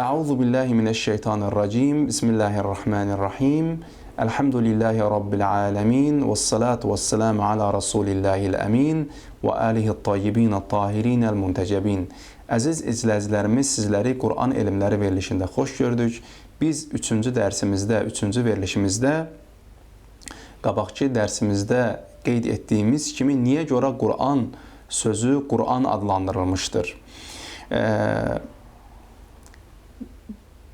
Euzu billahi mineşşeytanirracim. Bismillahirrahmanirrahim. Elhamdülillahi rabbil alamin ve salatu vesselam ala rasulillahil emin və alihi tayyibin tahirin el muntecebin. Əziz izləyicilərimiz, sizləri Quran elmləri verilişində xoş gördük. Biz 3-cü dərsimizdə, 3-cü verilişimizdə qabaqçı dərsimizdə qeyd etdiyimiz kimi niyə görə Quran sözü Quran adlandırılmışdır? Ee,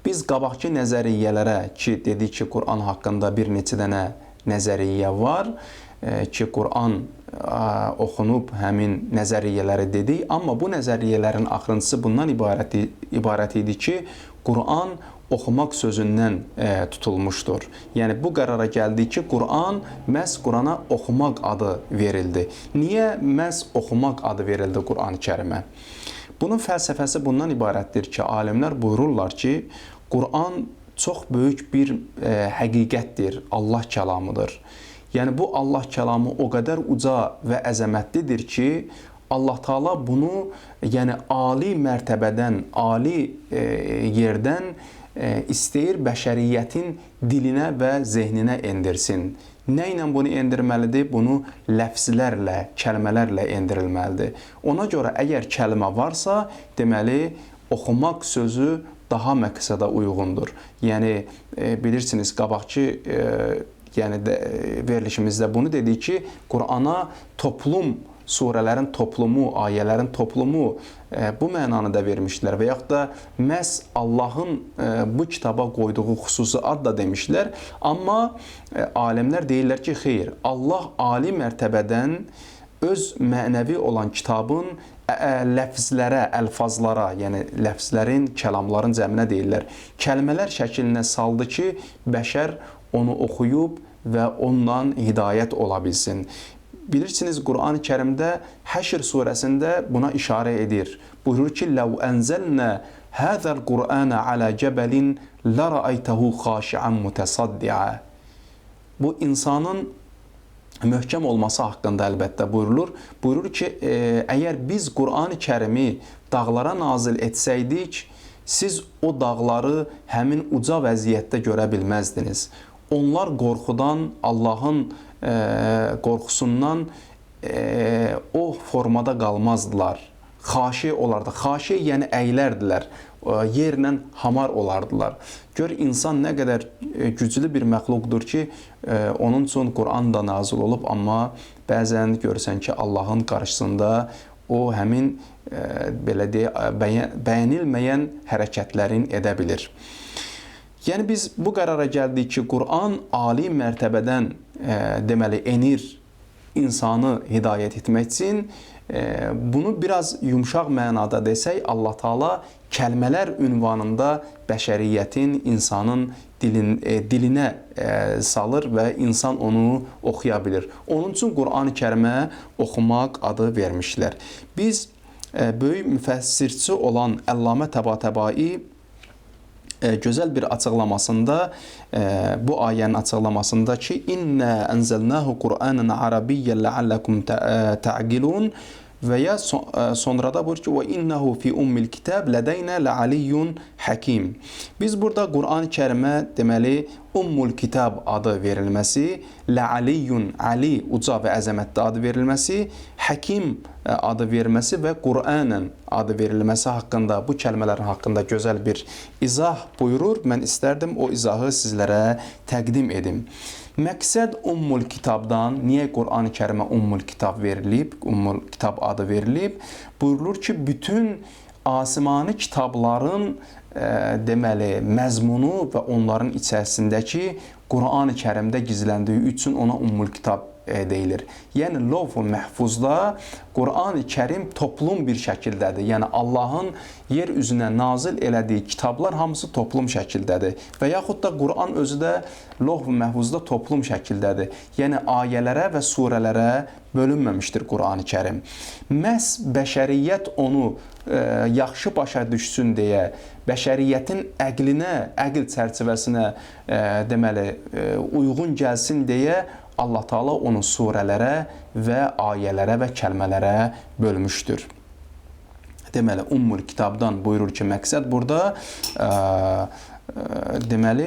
biz qabaqçı nəzəriyyələrə ki, dedik ki, Quran haqqında bir neçə dənə nəzəriyyə var e, ki, Quran ə, oxunub həmin nəzəriyyələri dedik, amma bu nəzəriyyələrin axırıncısı bundan ibarət idi ki, Quran oxumaq sözündən e, tutulmuşdur. Yəni bu qərara gəldi ki, Quran məhz Qurana oxumaq adı verildi. Niyə məhz oxumaq adı verildi Quran-Kərimə? Bunun fəlsəfəsi bundan ibarətdir ki, alimlər buyururlar ki, Quran çox böyük bir e, həqiqətdir, Allah kəlamıdır. Yəni bu Allah kəlamı o qədər uca və əzəmətlidir ki, Allah Taala bunu yəni ali mərtəbədən, ali e, yerdən e, istəyir bəşəriyyətin dilinə və zehninə endirsin. Nə ilə bunu endirməlidir? Bunu ləfzlərlə, kəlmələrlə endirilməlidir. Ona görə əgər kəlmə varsa, deməli oxumaq sözü daha məqsədə uyğundur. Yəni e, bilirsiniz qabaqçı e, yəni də, verilişimizdə bunu dedik ki, Qurana toplum surələrin toplumu, ayələrin toplumu e, bu mənanı da vermişdilər və yaxud da məhz Allahın e, bu kitaba qoyduğu xüsusi ad da demişlər. Amma e, alimlər deyirlər ki, xeyr, Allah ali mərtəbədən öz mənəvi olan kitabın ləfzlərə, əlfazlara, yəni ləfzlərin, kəlamların cəminə deyirlər. Kəlmələr şəklinə saldı ki, bəşər onu oxuyub və ondan hidayət ola bilsin. Bilirsiniz Quran-ı Kərimdə Həşr surəsində buna işarə edir. Buyurur ki: "Ləv ənzəlnə hadzal Qur'ana ala cəbəlin la ra'aytahu xaşi'an mutasaddia." Bu insanın möhkəm olması haqqında əlbəttə buyurulur. Buyurur ki, e, əgər biz Qur'an-ı Kərimi dağlara nazil etsəydik, siz o dağları həmin uca vəziyyətdə görə bilməzdiniz. Onlar qorxudan, Allahın e, qorxusundan e, o formada qalmazdılar. Xaşi olardı. Xaşi yəni əylərdilər yerlə hamar olardılar. Gör insan nə qədər e, güclü bir məxluqdur ki, e, onun üçün Quran da nazil olub, amma bəzən görürsən ki, Allahın qarşısında o həmin e, belə deyə bəyənilməyən hərəkətlərin edə bilir. Yəni biz bu qərara gəldik ki, Quran ali mərtəbədən deməli enir insanı hidayət etmək üçün bunu biraz yumşaq mənada desək, Allah Taala kəlmələr ünvanında bəşəriyyətin, insanın dilin, e, dilinə e, salır və insan onu oxuya bilir. Onun üçün Qur'an-ı Kərimə oxumaq adı vermişlər. Biz e, böyük müfəssirçi olan Əllamə Təbatəbai gözəl bir açıqlamasında e, bu ayənin açıqlamasında ki, "İnna enzelnahu Qur'anan Arabiyyan la'allakum ta'qilun" ta və ya e, sonra da buyurur ki, "Və innehu fi ummil kitab ladayna la'aliyyun hakim." Biz burada Quran-Kərimə deməli Ummul Kitab adı verilməsi, La'aliyyun Ali uca və əzəmətli adı verilməsi, Hakim e, adı verilməsi və Qur'anən adı verilməsi haqqında bu kəlmələrin haqqında gözəl bir izah buyurur. Mən istərdim o izahı sizlərə təqdim edim. Məqsəd Ummul Kitabdan, niyə Qur'an-ı Kərimə Ummul Kitab verilib, Ummul Kitab adı verilib? Buyurulur ki, bütün asimani kitabların deməli məzmunu və onların içərisindəki Qur'an-ı Kərimdə gizləndiyi üçün ona Ummul Kitab deyilir. Yəni Lovh-u Məhfuzda Quran-ı Kərim toplum bir şəkildədir. Yəni Allahın yer üzünə nazil elədiyi kitablar hamısı toplum şəkildədir. Və yaxud da Quran özü də Lovh-u Məhfuzda toplum şəkildədir. Yəni ayələrə və surələrə bölünməmişdir Quran-ı Kərim. Məhz bəşəriyyət onu e, yaxşı başa düşsün deyə, bəşəriyyətin əqlinə, əql çərçivəsinə e, deməli e, uyğun gəlsin deyə Allah Taala onu surələrə və ayələrə və kəlmələrə bölmüşdür. deməli Ummul Kitabdan buyurur ki, məqsəd burada ə, deməli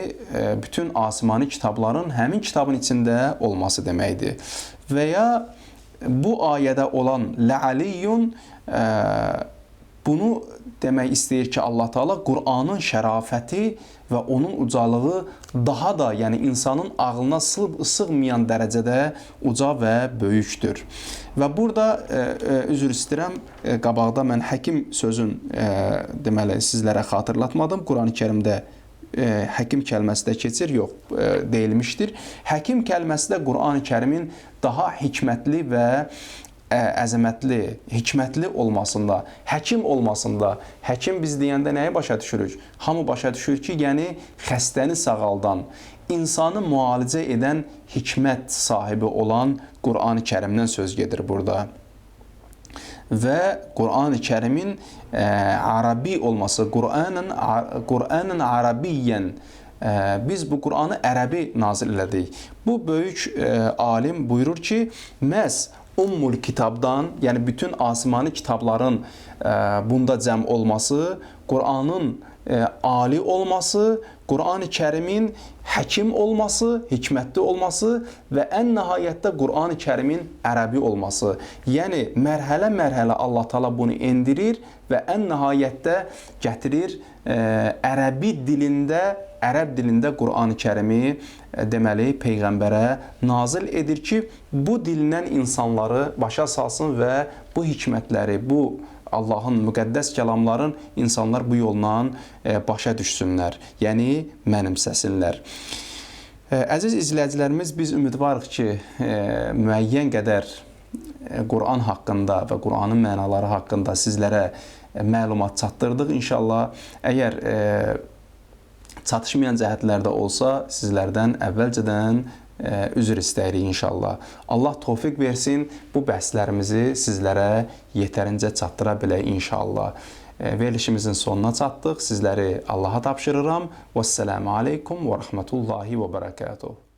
bütün asmani kitabların həmin kitabın içində olması deməkdir. Və ya bu ayədə olan la'aliyyun ə, bunu demək istəyir ki, Allah Taala Qur'anın şərafəti və onun ucalığı daha da, yəni insanın ağlına sığ sığmayan dərəcədə uca və böyükdür. Və burada e, e, üzr istəyirəm, e, qabaqda mən həkim sözün e, deməli sizlərə xatırlatmadım. Qurani-Kərimdə e, həkim kəlməsi də keçir, yox, e, deyilmişdir. Həkim kəlməsi də Qurani-Kərimin daha hikmətli və ə, əzəmətli, hikmətli olmasında, həkim olmasında, həkim biz deyəndə nəyi başa düşürük? Hamı başa düşür ki, yəni xəstəni sağaldan, insanı müalicə edən hikmət sahibi olan Qurani-Kərimdən söz gedir burada. Və Qurani-Kərimin ə, Ərəbi olması, Qur'anın Qur'anın Ərəbiyyən ə, biz bu Qur'anı ərəbi nazil elədik. Bu böyük ə, alim buyurur ki, məhz Ummul Kitabdan, yəni bütün asmani kitabların ə, bunda cəm olması, Qur'anın ə, ali olması, Qur'an-ı-Kərimin həkim olması, hikmətli olması və ən nəhayətdə Qur'an-ı-Kərimin ərəbi olması. Yəni mərhələ-mərhələ Allah Taala bunu endirir və ən nəhayətdə gətirir ə, ərəbi dilində ərəb dilində Qur'an-ı-Kərimi e, deməli peyğəmbərə nazil edir ki, bu dildən insanları başa salsın və bu hikmətləri, bu Allahın müqəddəs kəlamların insanlar bu yolla e, başa düşsünlər, yəni mənimsəsinlər. E, Əziz izləyicilərimiz, biz ümidvarıq ki, müəyyən qədər Quran haqqında və Quranın mənaları haqqında sizlərə məlumat çatdırdıq inşallah. Əgər çatışmayan cəhətlərdə olsa, sizlərdən əvvəlcədən üzr istəyirik inşallah. Allah tövfiq versin, bu bəhslərimizi sizlərə yetərincə çatdıra bilək inşallah. Verilişimizin sonuna çatdıq. Sizləri Allaha tapşırıram. Vəssalamu aleykum və rahmetullahi və bərəkatuhu.